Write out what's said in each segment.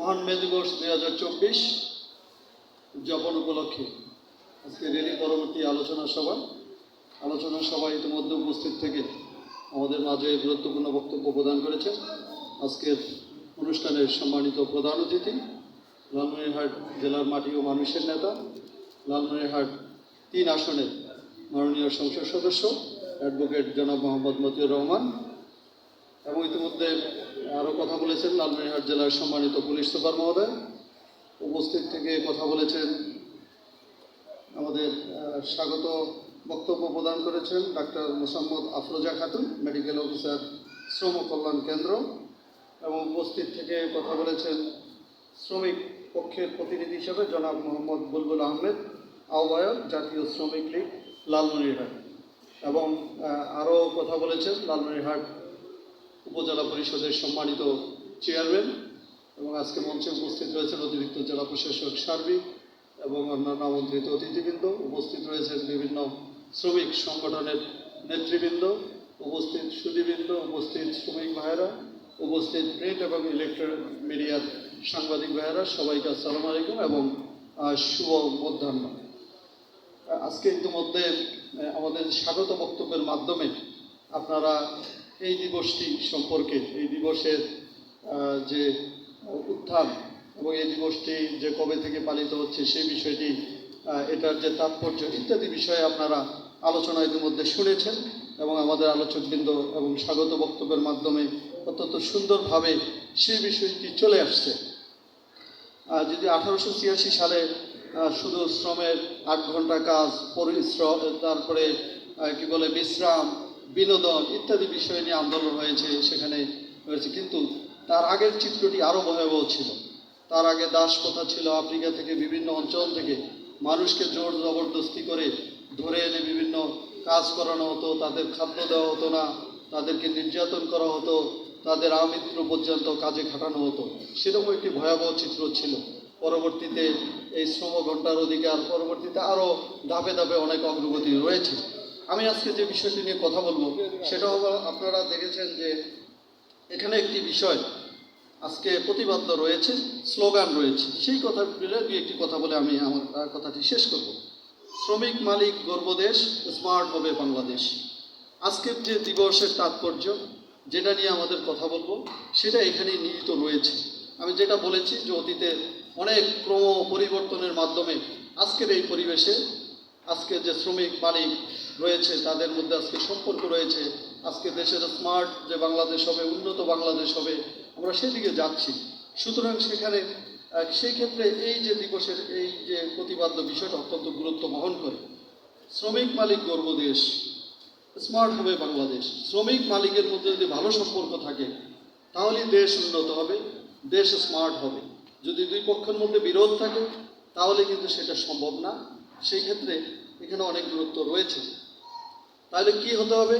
মহান মে দিবস দুই হাজার চব্বিশ উদযাপন উপলক্ষে আজকে রেলি পরবর্তী আলোচনা সভা। আলোচনা সভায় ইতিমধ্যে উপস্থিত থেকে আমাদের মাঝে গুরুত্বপূর্ণ বক্তব্য প্রদান করেছেন আজকের অনুষ্ঠানের সম্মানিত প্রধান অতিথি, লালমনিরহাট জেলার মাটি ও মানুষের নেতা, লালমনিরহাট তিন আসনের মাননীয় সংসদ সদস্য, অ্যাডভোকেট জনাব মোহাম্মদ মতিউর রহমান এবং ইতিমধ্যে আরও কথা বলেছেন লালমনিরহাট জেলার সম্মানিত পুলিশ সুপার মহোদয়। উপস্থিত থেকে কথা বলেছেন, আমাদের স্বাগত বক্তব্য প্রদান করেছেন doctor Mosammat Afroza Khatun, medical officer, শ্রম কল্যাণ কেন্দ্র। এবং উপস্থিত থেকে কথা বলেছেন শ্রমিক পক্ষের প্রতিনিধি হিসেবে জনাব মোহাম্মদ বুলবুল আহমেদ, আহ্বায়ক, জাতীয় শ্রমিক লীগ লালমনিরহাট। এবং আরও কথা বলেছেন লালমনিরহাট উপজেলা পরিষদের সম্মানিত চেয়ারম্যান এবং আজকে মঞ্চে উপস্থিত রয়েছেন অতিরিক্ত জেলা প্রশাসক সার্বিক এবং অন্যান্য আমন্ত্রিত অতিথিবৃন্দ। উপস্থিত রয়েছেন বিভিন্ন শ্রমিক সংগঠনের নেতৃবৃন্দ, উপস্থিত সুদীবৃন্দ উপস্থিত শ্রমিক ভাইয়েরা, উপস্থিত প্রিন্ট এবং ইলেকট্রনিক মিডিয়ার সাংবাদিক ভাইয়েরা, সবাইকে আসসালামু আলাইকুম এবং শুভ মধ্যাহ্ন। আজকে ইতিমধ্যে আমাদের স্বাগত বক্তব্যের মাধ্যমে আপনারা এই দিবসটি সম্পর্কে, এই দিবসের যে উত্থান এবং এই দিবসটি যে কবে থেকে পালিত হচ্ছে সেই বিষয়টি এটার যে তাৎপর্য ইত্যাদি বিষয়ে আপনারা আলোচনা ইতিমধ্যে শুনেছেন এবং আমাদের আলোচকবৃন্দ এবং স্বাগত বক্তব্যের মাধ্যমে অত্যন্ত সুন্দরভাবে সেই বিষয়টি চলে আসছে। যদি আঠারোশো ছিয়াশি সালে শুধু শ্রমের আট ঘণ্টা কাজ পরিশ্রম তারপরে কি বলে, বিশ্রাম বিনোদন ইত্যাদি বিষয় নিয়ে আন্দোলন হয়েছে, সেখানে হয়েছে। কিন্তু তার আগের চিত্রটি আরও ভয়াবহ ছিল। তার আগে দাস প্রথা ছিল আফ্রিকা থেকে বিভিন্ন অঞ্চল থেকে মানুষকে জোর জবরদস্তি করে ধরে এনে বিভিন্ন কাজ করানো হতো। তাদের খাদ্য দেওয়া হতো না, তাদেরকে নির্যাতন করা হতো, তাদের আমৃত্য পর্যন্ত কাজে খাটানো হতো। সেরকম একটি ভয়াবহ চিত্র ছিল। পরবর্তীতে এই শ্রম ঘণ্টার অধিকার, পরবর্তীতে আরও ধাপে ধাপে অনেক অগ্রগতি রয়েছে। আমি আজকে যে বিষয়টি নিয়ে কথা বলব, সেটা হলো আপনারা দেখেছেন যে এখানে একটি বিষয় আজকে প্রতিবাদ্য রয়েছে, স্লোগান রয়েছে। সেই কথা দুই একটি কথা বলে আমি আমার কথাটি শেষ করব। শ্রমিক মালিক গর্বদেশ স্মার্ট হবে বাংলাদেশ। আজকের যে দিবসের তাৎপর্য, যেটা নিয়ে আমাদের কথা বলব, সেটা এখানেই নিহিত রয়েছে। আমি যেটা বলেছি যে অতীতে অনেক ক্রম পরিবর্তনের মাধ্যমে আজকের এই পরিবেশে আজকে যে শ্রমিক মালিক রয়েছে, তাদের মধ্যে আজকে সম্পর্ক রয়েছে। আজকে দেশের স্মার্ট যে বাংলাদেশ হবে, উন্নত বাংলাদেশ হবে, আমরা সেদিকে যাচ্ছি। সুতরাং সেখানে সেই ক্ষেত্রে এই যে দিবসের এই যে প্রতিবাদ্য বিষয়টা অত্যন্ত গুরুত্ব বহন করে। শ্রমিক মালিক গর্ব দেশ স্মার্ট হবে বাংলাদেশ। শ্রমিক মালিকের মধ্যে যদি ভালো সম্পর্ক থাকে তাহলে দেশ উন্নত হবে, দেশ স্মার্ট হবে। যদি দুই পক্ষের মধ্যে বিরোধ থাকে, তাহলে কিন্তু সেটা সম্ভব না। সেই ক্ষেত্রে এখানে অনেক গুরুত্ব রয়েছে। তাহলে কি হতে হবে?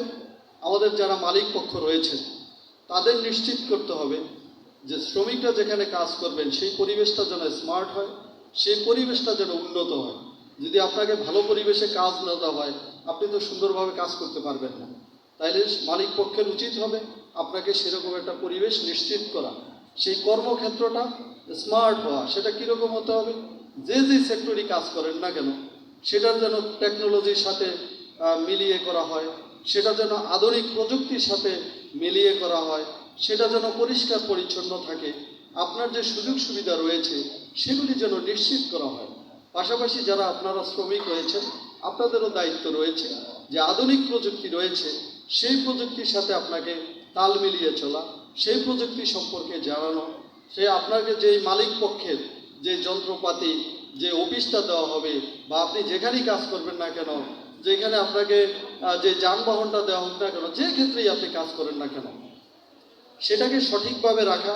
আমাদের যারা মালিক পক্ষ রয়েছে, তাদের নিশ্চিত করতে হবে যে শ্রমিকরা যেখানে কাজ করবেন, সেই পরিবেশটা যেন স্মার্ট হয়, সেই পরিবেশটা যেন উন্নত হয়। যদি আপনাকে ভালো পরিবেশে কাজ না দেওয়া হয়, আপনি তো সুন্দরভাবে কাজ করতে পারবেন না। তাইলে মালিক পক্ষের উচিত হবে আপনাকে সেরকম একটা পরিবেশ নিশ্চিত করা। সেই কর্মক্ষেত্রটা স্মার্ট হওয়া। সেটা কীরকম হতে হবে? যে যে সেক্টরই কাজ করেন না কেন সেটার যেন টেকনোলজির সাথে মিলিয়ে করা হয়, সেটা যেন আধুনিক প্রযুক্তির সাথে মিলিয়ে করা হয়, সেটা যেন পরিষ্কার পরিচ্ছন্ন থাকে, আপনার যে সুযোগ সুবিধা রয়েছে, সেগুলি যেন নিশ্চিত করা হয়। পাশাপাশি যারা আপনারা শ্রমিক রয়েছেন, আপনাদেরও দায়িত্ব রয়েছে যে আধুনিক প্রযুক্তি রয়েছে, সেই প্রযুক্তির সাথে আপনাকে তাল মিলিয়ে চলা, সেই প্রযুক্তি সম্পর্কে জানানো, সে আপনাকে যেই মালিক পক্ষের যে যন্ত্রপাতি যে অফিসটা দেওয়া হবে বা আপনি যেখানেই কাজ করবেন না কেন, যেখানে আপনাকে যে যানবাহনটা দেওয়া হোক না কেন, যে ক্ষেত্রেই আপনি কাজ করেন না কেন, সেটাকে সঠিকভাবে রাখা,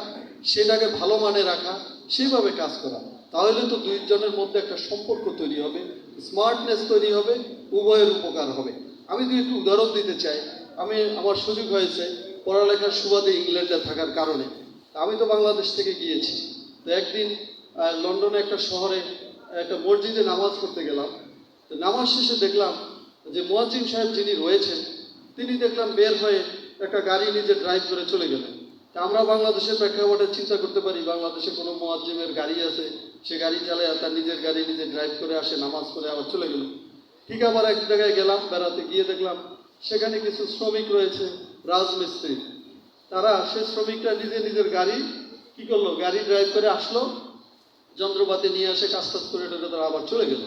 সেটাকে ভালো মানে রাখা, সেভাবে কাজ করা। তাহলে তো দুইজনের মধ্যে একটা সম্পর্ক তৈরি হবে স্মার্টনেস তৈরি হবে, উভয়ের উপকার হবে। আমি দুই একটু উদাহরণ দিতে চাই, আমি, আমার সুযোগ হয়েছে পড়ালেখার সুবাদে ইংল্যান্ডে থাকার কারণে। আমি তো বাংলাদেশ থেকে গিয়েছি। তো একদিন লন্ডনে একটা শহরে একটা মসজিদে নামাজ পড়তে গেলাম। তো নামাজ শেষে দেখলাম যে মোয়াজ্জিন সাহেব যিনি রয়েছেন, তিনি দেখলাম বের হয়ে একটা গাড়ি নিজে ড্রাইভ করে চলে গেলেন। তা আমরা বাংলাদেশের প্রেক্ষাপটে চিন্তা করতে পারি, বাংলাদেশে কোনো মোয়াজ্জেমের গাড়ি আছে, সে গাড়ি চালায় তার নিজের গাড়ি নিজে ড্রাইভ করে আসে, নামাজ পড়ে আবার চলে গেল। ঠিক আবার এক জায়গায় গেলাম, বেড়াতে গিয়ে দেখলাম সেখানে কিছু শ্রমিক রয়েছে, রাজমিস্ত্রি। তারা সে শ্রমিকরা নিজে নিজের গাড়ি কি করল? গাড়ি ড্রাইভ করে আসলো যন্ত্রপাতি নিয়ে আসে কাজ টাজ করে টোরে তারা আবার চলে গেল।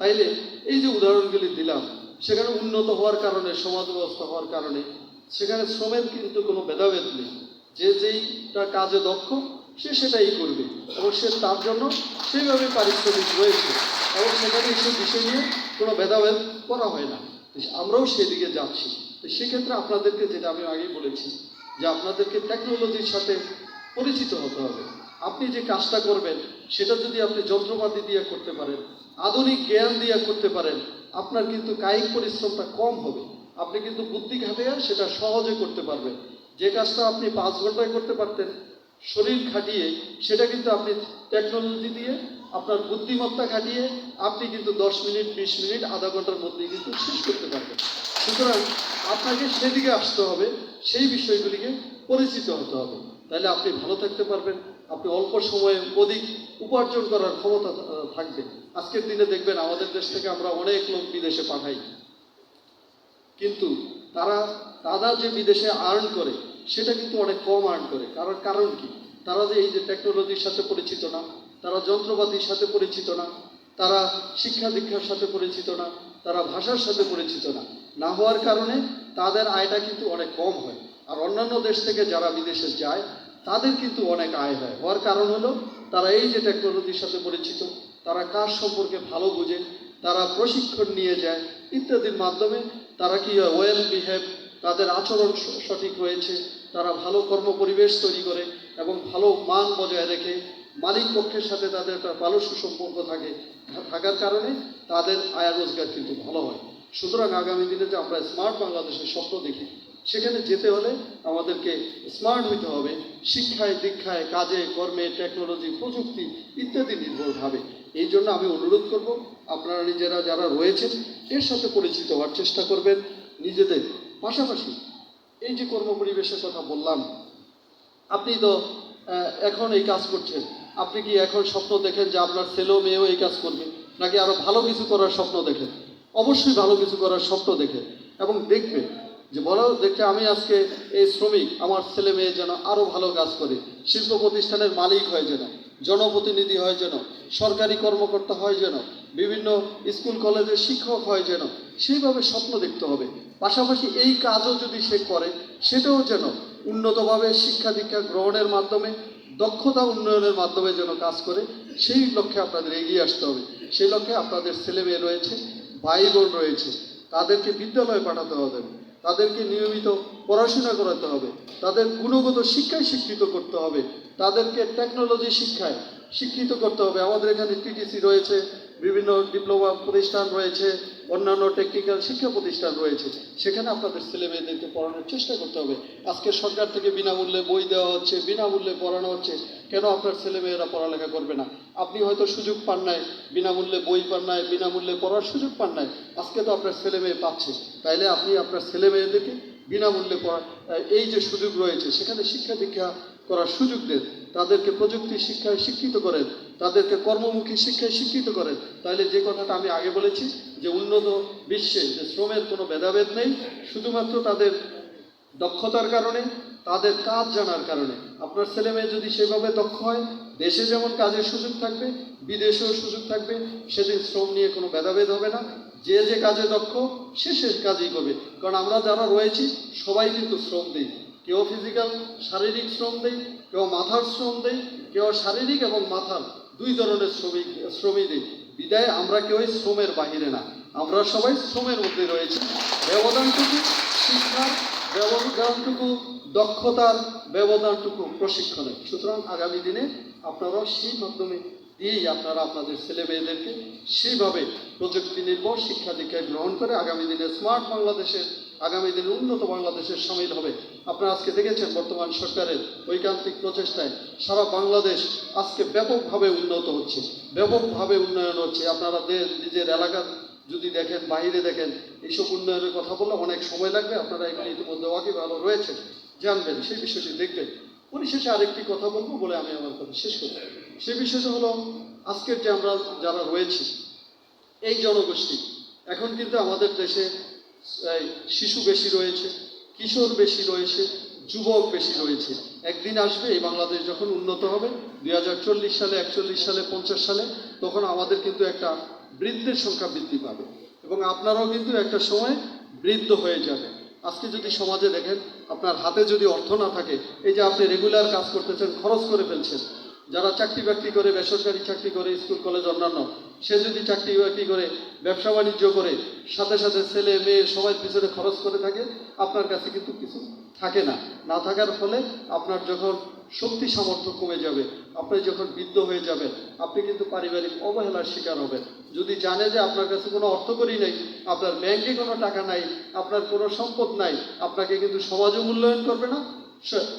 তাইলে এই যে উদাহরণগুলি দিলাম, সেখানে উন্নত হওয়ার কারণে, সমাজ ব্যবস্থা হওয়ার কারণে, সেখানে শ্রমের কিন্তু কোনো ভেদাভেদ নেই। যে যেইটা কাজে দক্ষ, সে সেটাই করবে এবং সে তার জন্য সেইভাবে পারিশ্রমিক রয়েছে এবং সেখানে সেই বিষয় নিয়ে কোনো ভেদাভেদ করা হয় না। আমরাও সেদিকে যাচ্ছি। তো সেক্ষেত্রে আপনাদেরকে যেটা আমি আগেই বলেছি, যে আপনাদেরকে টেকনোলজির সাথে পরিচিত হতে হবে। আপনি যে কাজটা করবেন সেটা যদি আপনি যন্ত্রপাতি দিয়ে করতে পারেন, আধুনিক জ্ঞান দিয়ে করতে পারেন, আপনার কিন্তু কায়িক পরিশ্রমটা কম হবে। আপনি কিন্তু বুদ্ধি খাটিয়ে সেটা সহজে করতে পারবেন। যে কাজটা আপনি পাঁচ ঘন্টায় করতে পারতেন, শরীর খাটিয়ে সেটা কিন্তু আপনি টেকনোলজি দিয়ে আপনার বুদ্ধিমত্তা খাটিয়ে আপনি কিন্তু দশ মিনিট, বিশ মিনিট, আধা ঘণ্টার মধ্যে কিন্তু শেষ করতে পারবেন। সুতরাং আপনাকে সেদিকে আসতে হবে, সেই বিষয়গুলিকে পরিচিত হতে হবে। তাহলে আপনি ভালো থাকতে পারবেন। আপনি অল্প সময়ে অধিক উপার্জন করার ক্ষমতা থাকবে। আজকের দিনে দেখবেন আমাদের দেশ থেকে আমরা অনেক লোক বিদেশে পাঠাই। কিন্তু তারা তারা যে বিদেশে আর্ন করে, সেটা কিন্তু অনেক কম আর্ন করে। কারণ কারণ কি? তারা যে এই যে টেকনোলজির সাথে পরিচিত না, তারা যন্ত্রপাতির সাথে পরিচিত না, তারা শিক্ষা দীক্ষার সাথে পরিচিত না, তারা ভাষার সাথে পরিচিত না। না হওয়ার কারণে তাদের আয়টা কিন্তু অনেক কম হয়। আর অন্যান্য দেশ থেকে যারা বিদেশে যায় তাদের কিন্তু অনেক আয় হয়। হওয়ার কারণ হলো, তারা এই যে টেকনোলজির সাথে পরিচিত, তারা কাজ সম্পর্কে ভালো বোঝে, তারা প্রশিক্ষণ নিয়ে যায়, ইত্যাদির মাধ্যমে তারা কি হয় ওয়েল বিহেভ তাদের আচরণ সঠিক রয়েছে তারা ভালো কর্ম পরিবেশ তৈরি করে এবং ভালো মান বজায় রেখে মালিক পক্ষের সাথে তাদের একটা ভালো সুসম্পর্ক থাকে। থাকার কারণে তাদের আয় রোজগার কিন্তু ভালো হয়। সুতরাং আগামী দিনে যে আমরা স্মার্ট বাংলাদেশের স্বপ্ন দেখি সেখানে যেতে হলে আমাদেরকে স্মার্ট হইতে হবে। শিক্ষায়, দীক্ষায়, কাজে, কর্মে টেকনোলজি প্রযুক্তি ইত্যাদি নির্ভরভাবে এই জন্য আমি অনুরোধ করব, আপনারা নিজেরা যারা রয়েছেন, এর সাথে পরিচিত হওয়ার চেষ্টা করবেন। নিজেদের পাশাপাশি এই যে কর্ম পরিবেশের কথা বললাম, আপনি তো এখন এই কাজ করছেন। আপনি কি এখন স্বপ্ন দেখেন যে আপনার ছেলেও মেয়েও এই কাজ করবে? নাকি আরও ভালো কিছু করার স্বপ্ন দেখেন? অবশ্যই ভালো কিছু করার স্বপ্ন দেখেন এবং দেখবেন যে বলো দেখে আমি আজকে এই শ্রমিক, আমার ছেলে মেয়ে যেন আরও ভালো কাজ করে, শিল্প প্রতিষ্ঠানের মালিক হয় যেন, জনপ্রতিনিধি হয় যেন, সরকারি কর্মকর্তা হয় যেন, বিভিন্ন স্কুল, কলেজের শিক্ষক হয় যেন, সেইভাবে স্বপ্ন দেখতে হবে। পাশাপাশি এই কাজও যদি সে করে, সেটাও যেন উন্নতভাবে শিক্ষা দীক্ষা গ্রহণের মাধ্যমে, দক্ষতা উন্নয়নের মাধ্যমে যেন কাজ করে, সেই লক্ষ্যে আপনাদের এগিয়ে আসতে হবে। সেই লক্ষ্যে আপনাদের ছেলে মেয়ে রয়েছে, ভাই বোন রয়েছে, তাদেরকে বিদ্যালয়ে পাঠাতে হবে। তাদেরকে নিয়মিত পড়াশোনা করাতে হবে। তাদের গুণগত শিক্ষায় শিক্ষিত করতে হবে। তাদেরকে টেকনোলজি শিক্ষায় শিক্ষিত করতে হবে। আমাদের এখানে টিটিসি রয়েছে, বিভিন্ন ডিপ্লোমা প্রতিষ্ঠান রয়েছে অন্যান্য টেকনিক্যাল শিক্ষা প্রতিষ্ঠান রয়েছে, সেখানে আপনাদের ছেলে মেয়েদেরকে পড়ানোর চেষ্টা করতে হবে। আজকে সরকার থেকে বিনামূল্যে বই দেওয়া হচ্ছে, বিনামূল্যে পড়ানো হচ্ছে, কেন আপনার ছেলে মেয়েরা পড়ালেখা করবে না? আপনি হয়তো সুযোগ পান নাই, বিনামূল্যে বই পান নাই, বিনামূল্যে পড়ার সুযোগ পান নাই, আজকে তো আপনার ছেলে মেয়ে পাচ্ছে। তাইলে আপনি আপনার ছেলে মেয়েদেরকে বিনামূল্যে পড়া এই যে সুযোগ রয়েছে, সেখানে শিক্ষা দীক্ষা করার সুযোগ দেন। তাদেরকে প্রযুক্তি শিক্ষায় শিক্ষিত করেন, তাদেরকে কর্মমুখী শিক্ষায় শিক্ষিত করেন। তাহলে যে কথাটা আমি আগে বলেছি যে উন্নত বিশ্বে যে শ্রমের কোনো ভেদাভেদ নেই, শুধুমাত্র তাদের দক্ষতার কারণে, তাদের কাজ জানার কারণে। আপনার ছেলে মেয়ে যদি সেভাবে দক্ষ হয়, দেশে যেমন কাজের সুযোগ থাকবে, বিদেশেও সুযোগ থাকবে, সেদিন শ্রম নিয়ে কোনো ভেদাভেদ হবে না। যে যে কাজে দক্ষ, সে সে কাজই করবে। কারণ আমরা যারা রয়েছি, সবাই কিন্তু শ্রম দিই। কেউ ফিজিক্যাল শারীরিক শ্রম দেই, কেউ মাথার শ্রম দেই, কেউ শারীরিক এবং মাথার দুই ধরনের শ্রমিক, শ্রমই দিই। বিদায়, আমরা কেউই শ্রমের বাহিরে না। আমরা সবাই শ্রমের মধ্যে রয়েছি। ব্যবধানটুকু শিক্ষার ব্যবধানটুকু দক্ষতার ব্যবধানটুকু প্রশিক্ষণের। সুতরাং আগামী দিনে আপনারাও সেই মাধ্যমে দিয়েই আপনারা আপনাদের ছেলে মেয়েদেরকে সেইভাবে প্রযুক্তি নির্ভর শিক্ষা দীক্ষায় গ্রহণ করে আগামী দিনে স্মার্ট বাংলাদেশের, আগামী দিনে উন্নত বাংলাদেশের সামিল হবে। আপনারা আজকে দেখেছেন বর্তমান সরকারের ঐকান্তিক প্রচেষ্টায় সারা বাংলাদেশ আজকে ব্যাপকভাবে উন্নত হচ্ছে। ব্যাপকভাবে উন্নয়ন হচ্ছে। আপনারা দে- নিজের এলাকার যদি দেখেন বাইরে দেখেন, এইসব উন্নয়নের কথা বললে অনেক সময় লাগবে। আপনারা এখানে ইতিমধ্যে ওয়াকি ভালো রয়েছে জানবেন, সেই বিষয়টি দেখবেন। পরিশেষে আরেকটি কথা বলব বলে আমি আমার কথা শেষ করব সে বিষয়টা হলো, আজকের যে আমরা যারা রয়েছি, এই জনগোষ্ঠী, এখন কিন্তু আমাদের দেশে শিশু বেশি রয়েছে কিশোর বেশি রয়েছে, যুবক বেশি রয়েছে। একদিন আসবে, এই বাংলাদেশ যখন উন্নত হবে, দুই হাজার চল্লিশ সালে, একচল্লিশ সালে, পঞ্চাশ সালে, তখন আমাদের কিন্তু একটা বৃদ্ধের সংখ্যা বৃদ্ধি পাবে। এবং আপনারাও কিন্তু একটা সময় বৃদ্ধ হয়ে যাবে। আজকে যদি সমাজে দেখেন, আপনার হাতে যদি অর্থ না থাকে, এই যে আপনি রেগুলার কাজ করতেছেন, খরচ করে ফেলছেন যারা চাকরি বাকরি করে, বেসরকারি চাকরি করে, স্কুল, কলেজ, অন্যান্য, সে যদি চাকরি বাকরি করে, ব্যবসা বাণিজ্য করে, সাথে সাথে ছেলে, মেয়ে সবাই পিছনে খরচ করে থাকে, আপনার কাছে কিন্তু কিছু থাকে না। না থাকার ফলে আপনার যখন শক্তি সামর্থ্য কমে যাবে, আপনি যখন বৃদ্ধ হয়ে যাবেন, আপনি কিন্তু পারিবারিক অবহেলার শিকার হবেন। যদি জানে যে আপনার কাছে কোনো অর্থকরী নেই, আপনার ব্যাংকে কোনো টাকা নাই, আপনার কোনো সম্পদ নাই, আপনাকে কিন্তু সমাজও মূল্যায়ন করবে না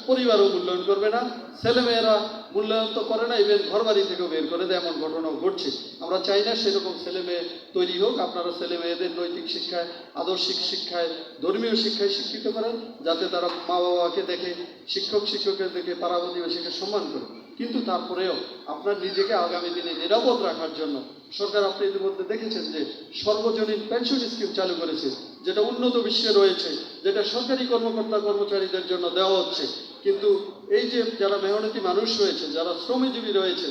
পরিবারও মূল্যায়ন করবে না, ছেলেমেয়েরা মূল্যায়ন তো করে না ইভেন ঘর বাড়ি থেকেও বের করে দেয়, এমন ঘটনাও ঘটছে। আমরা চাই না সেরকম ছেলে মেয়ে তৈরি হোক, আপনারা ছেলে মেয়েদের নৈতিক শিক্ষায়, আদর্শিক শিক্ষায়, ধর্মীয় শিক্ষায় শিক্ষিত করেন, যাতে তারা মা বাবাকে দেখে, শিক্ষক, শিক্ষকের দেখে পাড়া প্রতিবেশীকে সম্মান করে। কিন্তু তারপরেও আপনার নিজেকে আগামী দিনে নিরাপদ রাখার জন্য সরকার আপনি ইতিমধ্যে দেখেছেন যে সর্বজনীন পেনশন স্কিম চালু করেছে, যেটা উন্নত বিশ্বে রয়েছে, যেটা সরকারি কর্মকর্তা কর্মচারীদের জন্য দেওয়া হচ্ছে। কিন্তু এই যে যারা মেহনতি মানুষ রয়েছে, যারা শ্রমজীবী রয়েছে,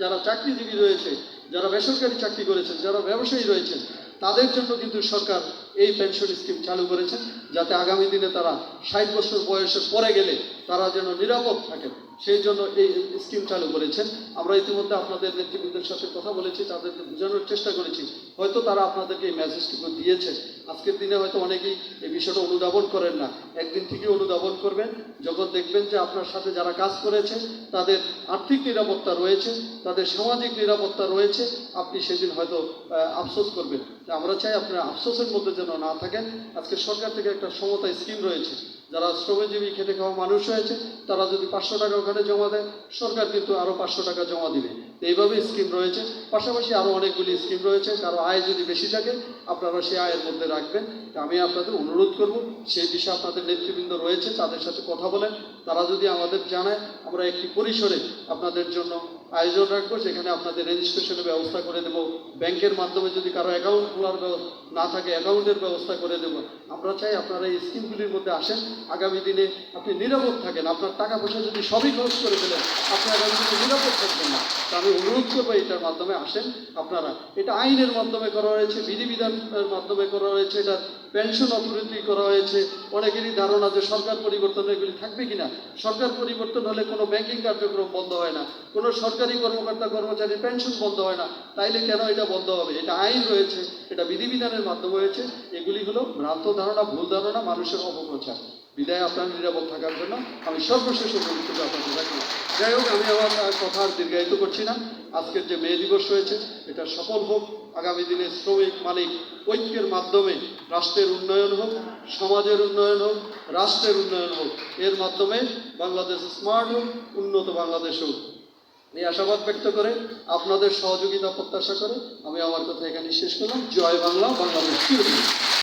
যারা চাকরিজীবী রয়েছে, যারা বেসরকারি চাকরি করেছেন, যারা ব্যবসায়ী রয়েছেন, তাদের জন্য কিন্তু সরকার এই পেনশন স্কিম চালু করেছেন যাতে আগামী দিনে তারা ষাট বছর বয়সের পরে গেলে তারা যেন নিরাপদ থাকেন। সেই জন্য এই স্কিম চালু করেছেন। আমরা ইতিমধ্যে আপনাদের নেতৃবৃন্দের সাথে কথা বলেছি, তাদেরকে বোঝানোর চেষ্টা করেছি। হয়তো তারা আপনাদেরকে এই মেসেজটুকু দিয়েছে। আজকের দিনে হয়তো অনেকেই এই বিষয়টা অনুধাবন করেন না। একদিন থেকে অনুধাবন করবেন। যখন দেখবেন যে আপনার সাথে যারা কাজ করেছে তাদের আর্থিক নিরাপত্তা রয়েছে, তাদের সামাজিক নিরাপত্তা রয়েছে, আপনি সেদিন হয়তো আফসোস করবেন। আমরা চাই আপনারা আফসোসের মধ্যে যেন না থাকেন। আজকে সরকার থেকে একটা সমতা স্কিম রয়েছে। যারা শ্রমজীবী খেটে খাওয়া মানুষ হয়েছে তারা যদি পাঁচশো টাকা ওখানে জমা দেয়, সরকার কিন্তু আরও পাঁচশো টাকা জমা দিবে। এইভাবে স্কিম রয়েছে। পাশাপাশি আরও অনেকগুলি স্কিম রয়েছে। কারও আয় যদি বেশি থাকে, আপনারা সেই আয়ের মধ্যে রাখবেন। আমি আপনাদের অনুরোধ করব, সেই বিষয়ে আপনাদের নেতৃবৃন্দ রয়েছে, তাদের সাথে কথা বলেন। তারা যদি আমাদের জানায়, আমরা একটি পরিসরে আপনাদের জন্য আয়োজন রাখব সেখানে আপনাদের রেজিস্ট্রেশনের ব্যবস্থা করে দেবো ব্যাংকের মাধ্যমে যদি কারও অ্যাকাউন্ট খোলার না থাকে অ্যাকাউন্টের ব্যবস্থা করে দেবো আমরা চাই আপনারা এই স্কিমগুলির মধ্যে আসেন। আগামী দিনে আপনি নিরাপদ থাকেন। আপনার টাকা পয়সা যদি সবই খরচ করে ফেলেন, আপনি আগামী দিনে নিরাপদ থাকবেন না। তা আমি অনুরোধ করব এটার মাধ্যমে আসেন। আপনারা, এটা আইনের মাধ্যমে করা হয়েছে, বিধিবিধানের মাধ্যমে করা হয়েছে, এটা পেনশন অথরিটি করা হয়েছে। অনেকেরই ধারণা যে সরকার পরিবর্তন এগুলি থাকবে কিনা? সরকার পরিবর্তন হলে কোনো ব্যাংকিং কার্যক্রম বন্ধ হয় না। কোনো সরকারি কর্মকর্তা কর্মচারী পেনশন বন্ধ হয় না। তাইলে কেন এটা বন্ধ হবে? এটা আইন রয়েছে, এটা বিধিবিধানের মাধ্যমে হয়েছে। এগুলি হলো ভ্রান্ত ধারণা, ভুল ধারণা, মানুষের অপপ্রচার। বিদায়, আপনার নিরাপদ থাকার জন্য। আমি সর্বশেষ অনুরোধ আপনাদের রাখব যাই হোক, আমি আমার কথা দীর্ঘায়িত করছি না। আজকের যে মে দিবস হয়েছে এটা সফল হোক। আগামী দিনে শ্রমিক মালিক ঐক্যের মাধ্যমে রাষ্ট্রের উন্নয়ন হোক, সমাজের উন্নয়ন হোক, রাষ্ট্রের উন্নয়ন হোক, এর মাধ্যমে বাংলাদেশ স্মার্ট হোক, উন্নত বাংলাদেশ হোক। এই আশাবাদ ব্যক্ত করে আপনাদের সহযোগিতা প্রত্যাশা করে আমি আমার কথা এখানে শেষ করলাম। জয় বাংলা, বাংলাদেশ